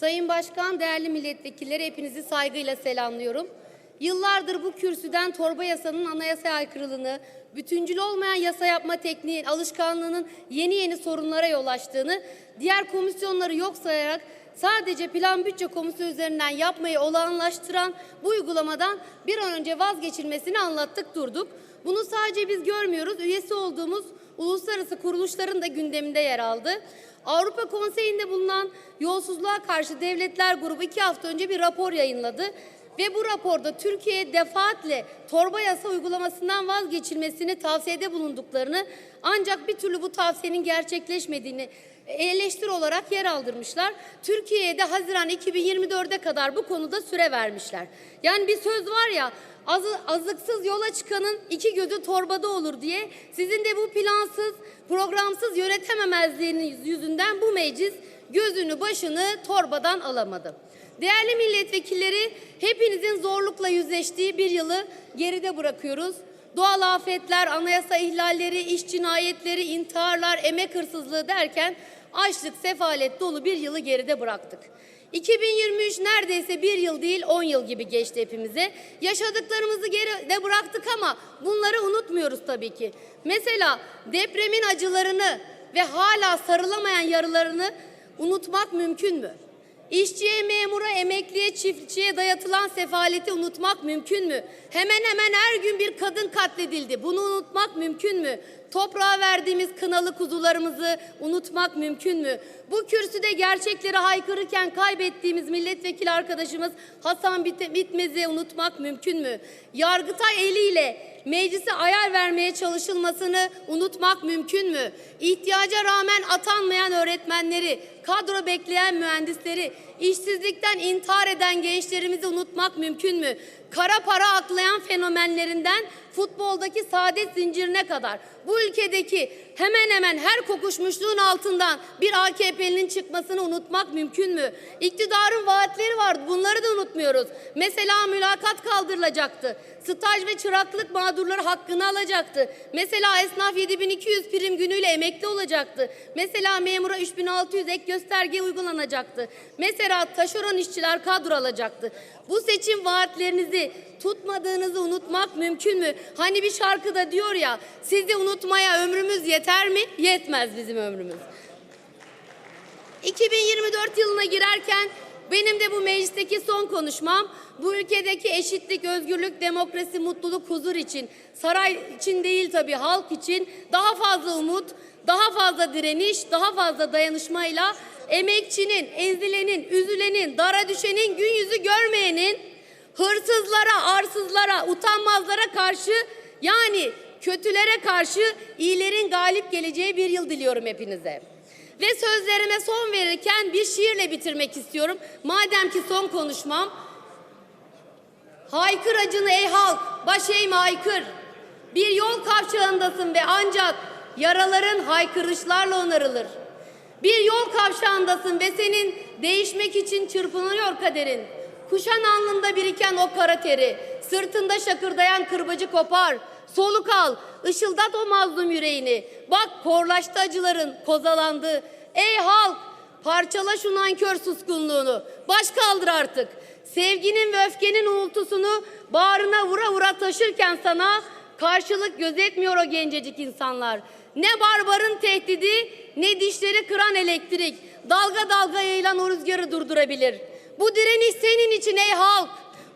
Sayın Başkan, değerli milletvekilleri hepinizi saygıyla selamlıyorum. Yıllardır bu kürsüden torba yasanın anayasaya aykırılığını, bütüncül olmayan yasa yapma tekniği alışkanlığının yeni yeni sorunlara yol açtığını, diğer komisyonları yok sayarak sadece plan bütçe komisyonu üzerinden yapmayı olağanlaştıran bu uygulamadan bir an önce vazgeçilmesini anlattık durduk. Bunu sadece biz görmüyoruz, üyesi olduğumuz uluslararası kuruluşların da gündeminde yer aldı. Avrupa Konseyi'nde bulunan Yolsuzluğa Karşı Devletler Grubu iki hafta önce bir rapor yayınladı. Ve bu raporda Türkiye'ye defaatle torba yasa uygulamasından vazgeçilmesini tavsiyede bulunduklarını ancak bir türlü bu tavsiyenin gerçekleşmediğini eleştiri olarak yer aldırmışlar. Türkiye'ye de Haziran 2024'e kadar bu konuda süre vermişler. Yani bir söz var ya azı, azıksız yola çıkanın iki gözü torbada olur diye sizin de bu plansız, programsız yönetememezliğiniz yüzünden bu meclis gözünü başını torbadan alamadı. Değerli milletvekilleri hepinizin zorlukla yüzleştiği bir yılı geride bırakıyoruz. Doğal afetler, anayasa ihlalleri, iş cinayetleri, intiharlar, emek hırsızlığı derken açlık, sefalet dolu bir yılı geride bıraktık. 2023 neredeyse bir yıl değil 10 yıl gibi geçti hepimize. Yaşadıklarımızı geride bıraktık ama bunları unutmuyoruz tabii ki. Mesela depremin acılarını ve hala sarılamayan yaralarını unutmak mümkün mü? İşçiye, memura, emekliye, çiftçiye dayatılan sefaleti unutmak mümkün mü? Hemen hemen her gün bir kadın katledildi. Bunu unutmak mümkün mü? Toprağa verdiğimiz kınalı kuzularımızı unutmak mümkün mü? Bu kürsüde gerçekleri haykırırken kaybettiğimiz milletvekili arkadaşımız Hasan Bit- Bitmez'i unutmak mümkün mü? Yargıtay eliyle meclise ayar vermeye çalışılmasını unutmak mümkün mü? İhtiyaca rağmen atanmayan öğretmenleri, kadro bekleyen mühendisleri, işsizlikten intihar eden gençlerimizi unutmak mümkün mü? Kara para aklayan fenomenlerinden futboldaki saadet zincirine kadar bu ülkedeki hemen hemen her kokuşmuşluğun altından bir AKP'nin çıkmasını unutmak mümkün mü? İktidarın vaatleri vardı. Bunları da unutmuyoruz. Mesela mülakat kaldırılacaktı. Staj ve çıraklık mağdurları hakkını alacaktı. Mesela esnaf 7200 prim günüyle emekli olacaktı. Mesela memura 3600 ek gösterge uygulanacaktı. Mesela taşeron işçiler kadro alacaktı. Bu seçim vaatlerinizi tutmadığınızı unutmak mümkün mü? Hani bir şarkıda diyor ya sizi unutmaya ömrümüz yeter mi? Yetmez bizim ömrümüz. 2024 yılına girerken benim de bu meclisteki son konuşmam bu ülkedeki eşitlik, özgürlük, demokrasi, mutluluk, huzur için, saray için değil tabii halk için daha fazla umut, daha fazla direniş, daha fazla dayanışmayla emekçinin, ezilenin, üzülenin, dara düşenin, gün yüzü görmeyenin, hırsızlara, arsızlara, utanmazlara karşı yani kötülere karşı iyilerin galip geleceği bir yıl diliyorum hepinize. Ve sözlerime son verirken bir şiirle bitirmek istiyorum. Madem ki son konuşmam. Haykır acını ey halk, baş eğme haykır. Bir yol kavşağındasın ve ancak yaraların haykırışlarla onarılır. Bir yol kavşağındasın ve senin değişmek için çırpınıyor kaderin. Kuşan alnında biriken o kara teri, sırtında şakırdayan kırbacı kopar. Soluk al, ışıldat o mazlum yüreğini. Bak korlaştı acıların, kozalandı. Ey halk, parçala şu nankör suskunluğunu. Baş kaldır artık. Sevginin ve öfkenin uğultusunu bağrına vura vura taşırken sana karşılık gözetmiyor o gencecik insanlar. Ne barbarın tehdidi, ne dişleri kıran elektrik. Dalga dalga yayılan o rüzgarı durdurabilir. Bu direniş senin için ey halk.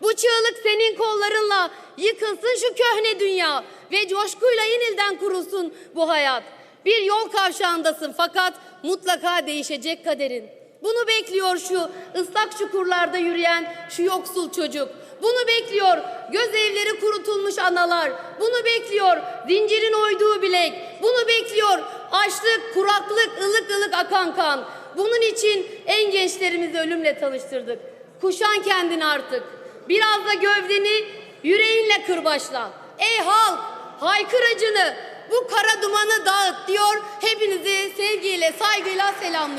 Bu çığlık senin kollarınla yıkılsın şu köhne dünya ve coşkuyla yenilden kurulsun bu hayat. Bir yol kavşağındasın fakat mutlaka değişecek kaderin. Bunu bekliyor şu ıslak çukurlarda yürüyen şu yoksul çocuk. Bunu bekliyor göz evleri kurutulmuş analar. Bunu bekliyor zincirin oyduğu bilek. Bunu bekliyor açlık, kuraklık, ılık ılık akan kan. Bunun için en gençlerimizi ölümle tanıştırdık. Kuşan kendini artık. Biraz da gövdeni yüreğinle kırbaçla. Ey halk haykır acını bu kara dumanı dağıt diyor. Hepinizi sevgiyle saygıyla selamlıyorum.